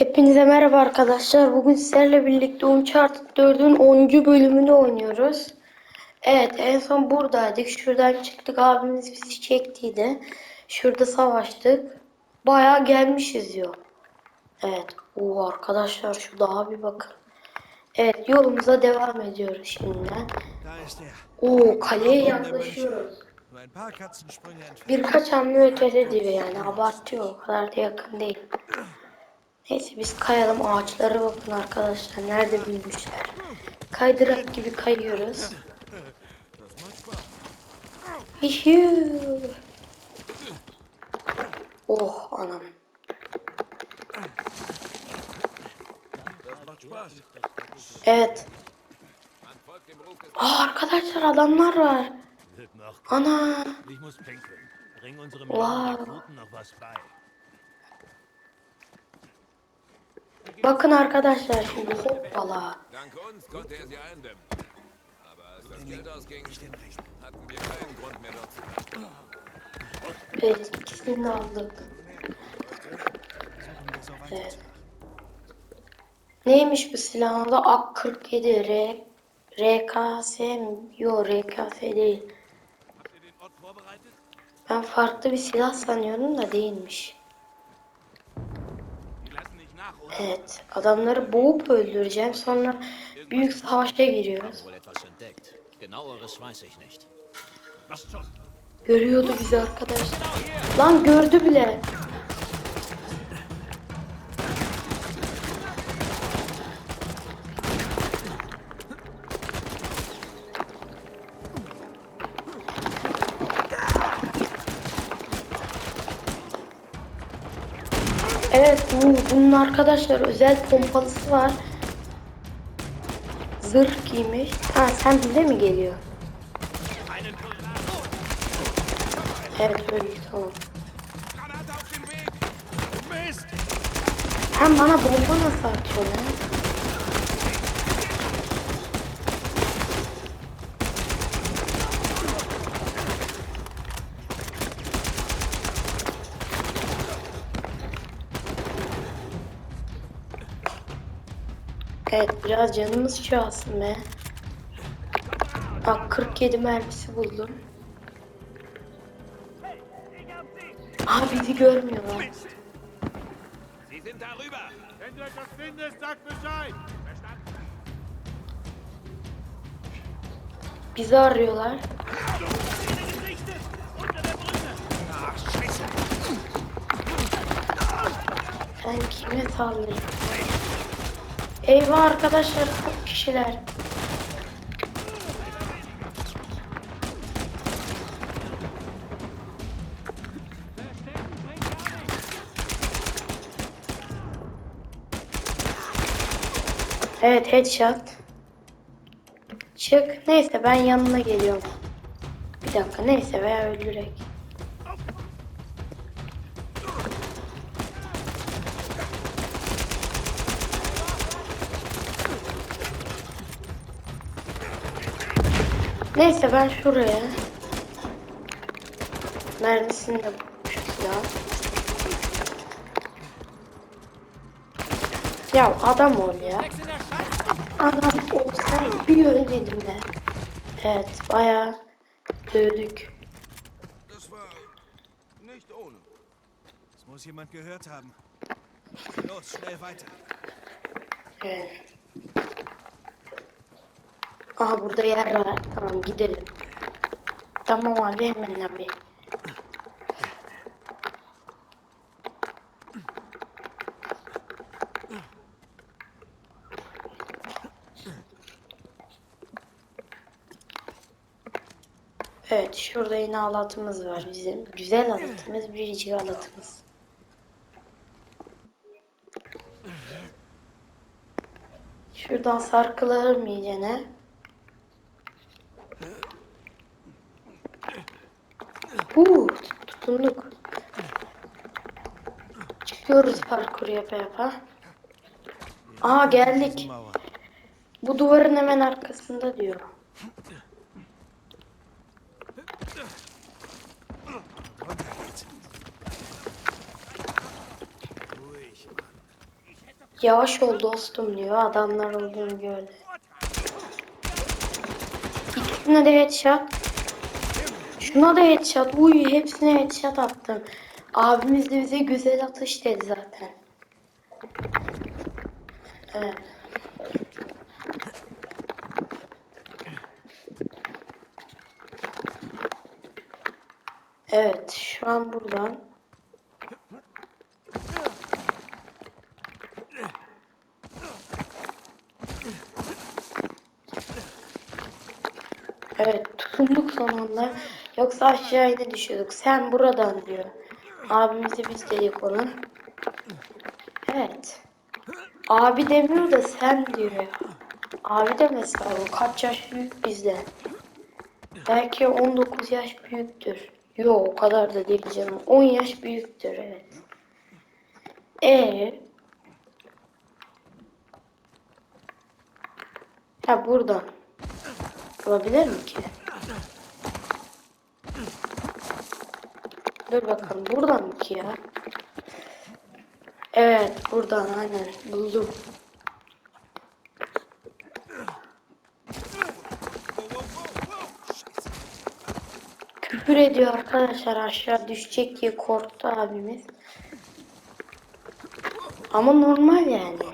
Hepinize merhaba arkadaşlar. Bugün sizlerle birlikte Uncharted 4'ün 10. bölümünü oynuyoruz. Evet en son buradaydık. Şuradan çıktık. Abimiz bizi çektiydi. Şurada savaştık. Bayağı gelmişiz diyor. Evet. Oo arkadaşlar şu dağa bir bakın. Evet yolumuza devam ediyoruz şimdiden. Oo kaleye yaklaşıyoruz. Birkaç hamle ötede diyor yani abartıyor o kadar da yakın değil. Neyse biz kayalım ağaçlara bakın arkadaşlar nerede büyümüşler. Kaydırak gibi kayıyoruz. Hihuu. Oh anam. Evet. Aa arkadaşlar adamlar var. Ana. Wow. Mehr dort zu bleiben. Evet ikisini aldık. Evet. Neymiş bu silahın adı? AK-47 R RKS? Yok RKS değil. Ben farklı bir silah sanıyordum da değilmiş. Evet, adamları boğup öldüreceğim. Sonra büyük savaşa giriyoruz. Görüyordu bizi arkadaşlar. Lan gördü bile. Evet bu, bunun arkadaşlar özel pompalısı var. Zırh giymiş. Ha sen de mi geliyor? Evet öyle tamam. Hem bana bomba nasıl atıyor Evet biraz canımız çalsın be. Bak 47 mermisi buldum. Aa bizi görmüyorlar. Bizi arıyorlar. Sen kime saldırıyorsun? Eyvah arkadaşlar çok kişiler. Evet headshot. Çık. Neyse ben yanına geliyorum. Bir dakika neyse veya öldürek. Neyse ben şuraya. Neredesin de şu silah. Ya adam ol ya. Adam olsaydı bir öyle dedim de. Evet bayağı dövdük. Das muss jemand gehört haben. Los, schnell weiter. Evet. Aha burada yer var. Tamam gidelim. Tamam abi hemen abi. Evet şurada yine alatımız var bizim. Güzel alatımız, biricik alatımız. Şuradan sarkılalım iyicene. Tutunduk. Çıkıyoruz parkur yapa yapa. Aa geldik. Bu duvarın hemen arkasında diyor. Yavaş ol dostum diyor. Adamlar olduğunu gördü. İkisine de headshot. Şuna da headshot. Uy hepsine headshot attım. Abimiz de bize güzel atış dedi zaten. Evet. Evet, şu an buradan Evet, tutunduk son anda. Yoksa aşağıya düşüyorduk. Sen buradan diyor. Abimize biz dedik ona. Evet. Abi demiyor da sen diyor. ya. Abi de mesela o kaç yaş büyük bizden. Belki 19 yaş büyüktür. Yok o kadar da değil canım. 10 yaş büyüktür evet. E Ha buradan. Olabilir mi ki? Dur bakalım buradan mı ki ya? Evet buradan aynen buldum. Küfür ediyor arkadaşlar aşağı düşecek diye korktu abimiz. Ama normal yani.